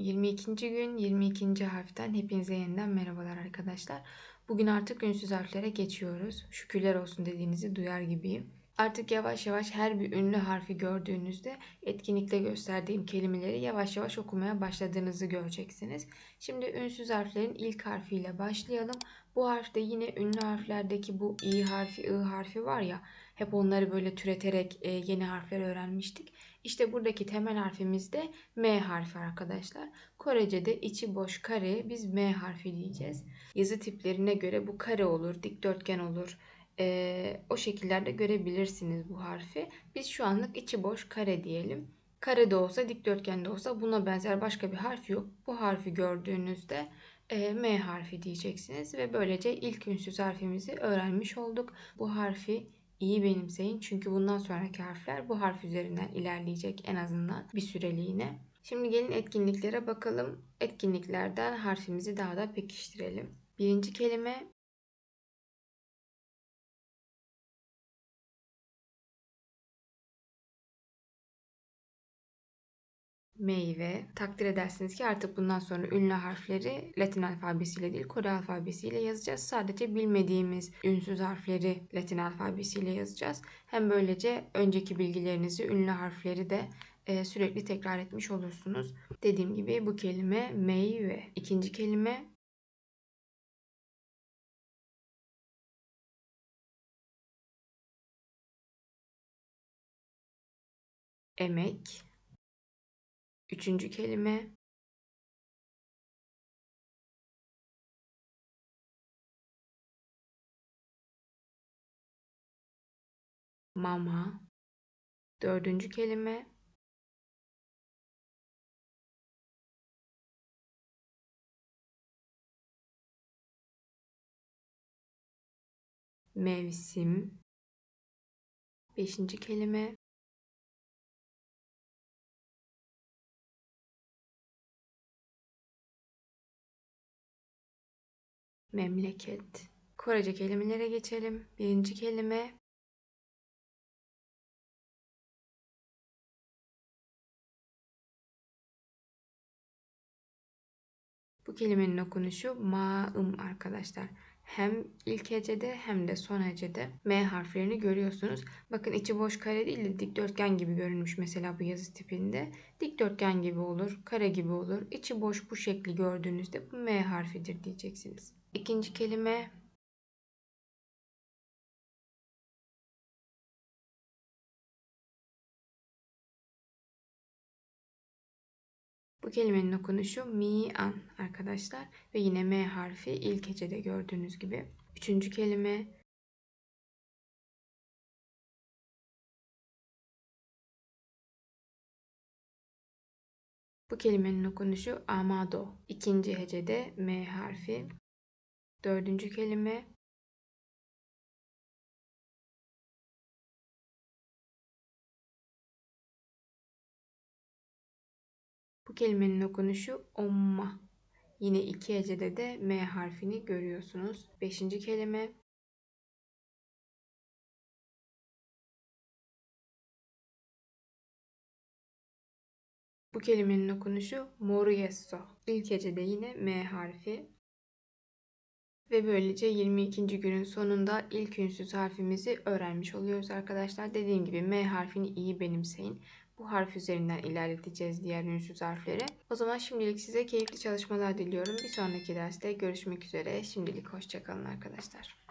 22. gün 22. harften hepinize yeniden merhabalar arkadaşlar. Bugün artık ünsüz harflere geçiyoruz. Şükürler olsun dediğinizi duyar gibiyim. Artık yavaş yavaş her bir ünlü harfi gördüğünüzde etkinlikte gösterdiğim kelimeleri yavaş yavaş okumaya başladığınızı göreceksiniz. Şimdi ünsüz harflerin ilk harfiyle başlayalım. Bu harfte yine ünlü harflerdeki bu i harfi, i harfi var ya hep onları böyle türeterek e, yeni harfler öğrenmiştik. İşte buradaki temel harfimiz de M harfi arkadaşlar. Korece'de içi boş kare biz M harfi diyeceğiz. Yazı tiplerine göre bu kare olur, dikdörtgen olur. Ee, o şekillerde görebilirsiniz bu harfi. Biz şu anlık içi boş kare diyelim. Kare de olsa dikdörtgen de olsa buna benzer başka bir harf yok. Bu harfi gördüğünüzde e, M harfi diyeceksiniz ve böylece ilk ünsüz harfimizi öğrenmiş olduk. Bu harfi iyi benimseyin çünkü bundan sonraki harfler bu harf üzerinden ilerleyecek en azından bir süreliğine. Şimdi gelin etkinliklere bakalım. Etkinliklerden harfimizi daha da pekiştirelim. Birinci kelime meyve. Takdir edersiniz ki artık bundan sonra ünlü harfleri Latin alfabesiyle değil Kore alfabesiyle yazacağız. Sadece bilmediğimiz ünsüz harfleri Latin alfabesiyle yazacağız. Hem böylece önceki bilgilerinizi ünlü harfleri de e, sürekli tekrar etmiş olursunuz. Dediğim gibi bu kelime meyve. İkinci kelime emek. Üçüncü kelime mama. Dördüncü kelime mevsim. Beşinci kelime memleket. Korece kelimelere geçelim. Birinci kelime Bu kelimenin okunuşu ma'ım arkadaşlar. Hem ilk hecede hem de son hecede M harflerini görüyorsunuz. Bakın içi boş kare değil de dikdörtgen gibi görünmüş mesela bu yazı tipinde. Dikdörtgen gibi olur, kare gibi olur. İçi boş bu şekli gördüğünüzde bu M harfidir diyeceksiniz. İkinci kelime Bu kelimenin okunuşu mi-an arkadaşlar. Ve yine M harfi ilk hecede gördüğünüz gibi. Üçüncü kelime Bu kelimenin okunuşu amado. İkinci hecede M harfi. Dördüncü kelime Bu kelimenin okunuşu omma. Yine iki hecede de M harfini görüyorsunuz. Beşinci kelime Bu kelimenin okunuşu moriesso. İlk hecede yine M harfi. Ve böylece 22. günün sonunda ilk ünsüz harfimizi öğrenmiş oluyoruz arkadaşlar. Dediğim gibi M harfini iyi benimseyin. Bu harf üzerinden ilerleteceğiz diğer ünsüz harfleri. O zaman şimdilik size keyifli çalışmalar diliyorum. Bir sonraki derste görüşmek üzere. Şimdilik hoşçakalın arkadaşlar.